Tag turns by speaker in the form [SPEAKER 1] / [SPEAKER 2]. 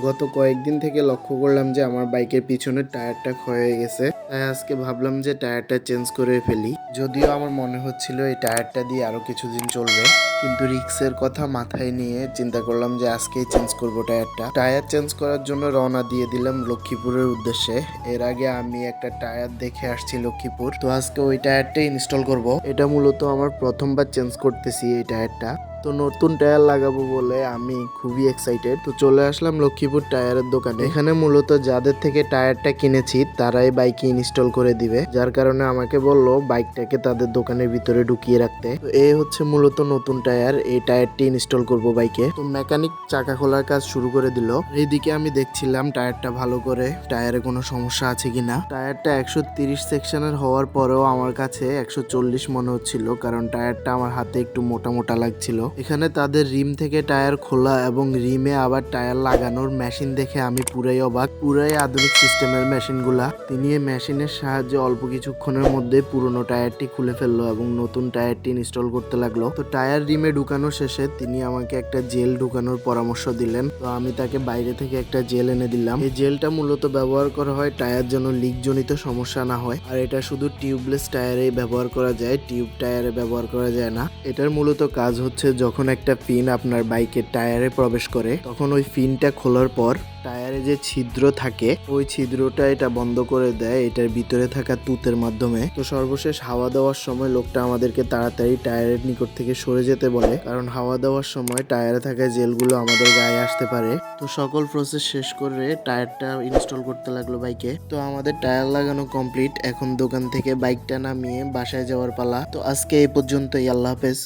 [SPEAKER 1] গত কয়েকদিন থেকে লক্ষ্য করলাম যে আমার বাইকের পিছনের টায়ারটা ক্ষয় হয়ে গেছে। তাই আজকে ভাবলাম যে টায়ারটা চেঞ্জ করে ফেলি। যদিও আমার মনে হচ্ছিল এই টায়ারটা দিয়ে আরও কিছুদিন চলবে। কিন্তু রিক্সের কথা মাথায় নিয়ে চিন্তা করলাম যে আজকেই চেঞ্জ করব টায়ারটা। টায়ার চেঞ্জ করার জন্য রওনা দিয়ে দিলাম লক্ষ্মীপুরের উদ্দেশ্যে। এর আগে আমি একটা টায়ার দেখে আসছি লক্ষ্মীপুর। তো আজকে ওই টায়ারটাই ইনস্টল করব। এটা মূলত আমার প্রথমবার চেঞ্জ করতেছি এই টায়ারটা। তো নতুন টায়ার লাগাবো বলে আমি খুবই এক্সাইটেড তো চলে আসলাম লক্ষ্মীপুর টায়ারের দোকানে। এখানে মূলত যাদের থেকে টায়ারটা কিনেছি, তারাই বাইকে ইনস্টল করে দিবে। যার কারণে আমাকে বলল বাইকটাকে তাদের দোকানের ভিতরে ঢুকিয়ে রাখতে। তো এই হচ্ছে মূলত নতুন টায়ার এই টায়ারটি ইনস্টল করব বাইকে। তো মেকানিক চাকা খোলার কাজ শুরু করে দিল। এইদিকে আমি দেখছিলাম টায়ারটা ভালো করে, টায়ারে কোনো সমস্যা আছে কিনা। টায়ারটা একশো তিরিশ সেকশনের হওয়ার পরেও আমার কাছে একশো চল্লিশ মনে হচ্ছিল, কারণ টায়ারটা আমার হাতে একটু মোটা মোটা লাগছিল। এখানে তাদের রিম থেকে টায়ার খোলা এবং রিমে আবার টায়ার লাগানোর মেশিন দেখে আমি পুরাই অবাক। পুরাই আধুনিক সিস্টেমের মেশিনগুলা। তিনি এই মেশিনের সাহায্যে অল্প কিছুক্ষণের মধ্যে পুরনো টায়ারটি খুলে ফেলল এবং নতুন টায়ারটি ইনস্টল করতে লাগল। তো টায়ার রিমে ঢুকানো শেষে তিনি আমাকে একটা জেল ঢুকানোর পরামর্শ দিলেন। তো আমি তাকে বাইরে থেকে একটা জেল এনে দিলাম। এই জেলটা মূলত ব্যবহার করা হয় টায়ার যেন লিক জনিত সমস্যা না হয়। আর এটা শুধু টিউবলেস টায়ারে ব্যবহার করা যায় টিউব টায়ারে ব্যবহার করা যায় না। এটার মূলত কাজ হচ্ছে যখন একটা ফিন আপনার বাইকের টায়ারে প্রবেশ করে, তখন ওই ফিনটা খোলার পর টায়ারে যে ছিদ্র থাকে, ওই ছিদ্রটা এটা বন্ধ করে দেয়, এটার ভিতরে থাকা তুতের মাধ্যমে। তো সর্বশেষ হাওয়া দেওয়ার সময় লোকটা আমাদেরকে তাড়াতাড়ি টায়ারের নিকট থেকে সরে যেতে বলে, কারণ হাওয়া দেওয়ার সময় টায়ারে থাকা জেলগুলো আমাদের গায়ে আসতে পারে। তো সকল প্রসেস শেষ করে টায়ারটা ইনস্টল করতে লাগল বাইকে। তো আমাদের টায়ার লাগানো কমপ্লিট এখন দোকান থেকে বাইকটা নামিয়ে বাসায় যাওয়ার পালা। তো আজকে এই পর্যন্তই, আল্লাহ হাফেজ।